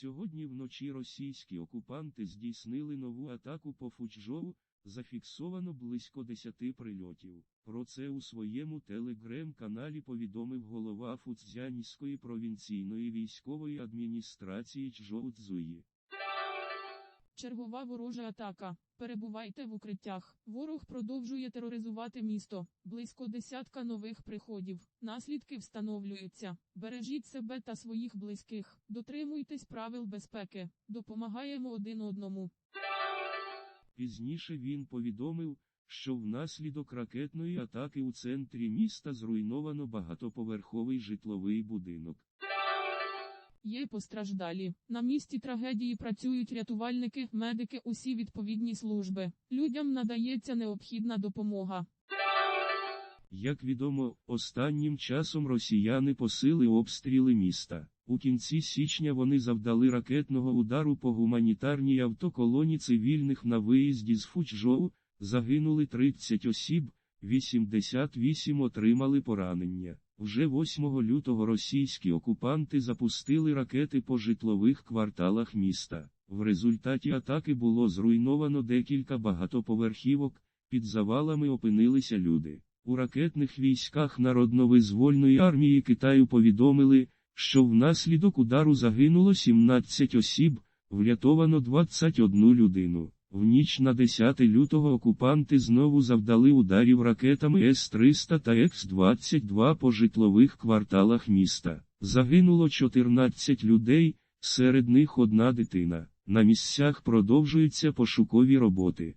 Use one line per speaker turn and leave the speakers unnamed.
Сьогодні вночі російські окупанти здійснили нову атаку по Фучжоу, зафіксовано близько 10 прильотів. Про це у своєму телеграм-каналі повідомив голова Фуцзянської провінційної військової адміністрації Чжоу Цзуї.
Чергова ворожа атака. Перебувайте в укриттях. Ворог продовжує тероризувати місто. Близько десятка нових приходів. Наслідки встановлюються. Бережіть себе та своїх близьких. Дотримуйтесь правил безпеки. Допомагаємо один одному.
Пізніше він повідомив, що внаслідок ракетної атаки у центрі міста зруйновано багатоповерховий житловий будинок.
Є постраждалі. На місці трагедії працюють рятувальники, медики, усі відповідні служби. Людям надається необхідна допомога.
Як відомо, останнім часом росіяни посили обстріли міста. У кінці січня вони завдали ракетного удару по гуманітарній автоколоні цивільних на виїзді з Фучжоу, загинули 30 осіб, 88 отримали поранення. Вже 8 лютого російські окупанти запустили ракети по житлових кварталах міста. В результаті атаки було зруйновано декілька багатоповерхівок, під завалами опинилися люди. У ракетних військах Народно-визвольної армії Китаю повідомили, що внаслідок удару загинуло 17 осіб, врятовано 21 людину. В ніч на 10 лютого окупанти знову завдали ударів ракетами С-300 та Х-22 по житлових кварталах міста. Загинуло 14 людей, серед них одна дитина. На місцях продовжуються пошукові роботи.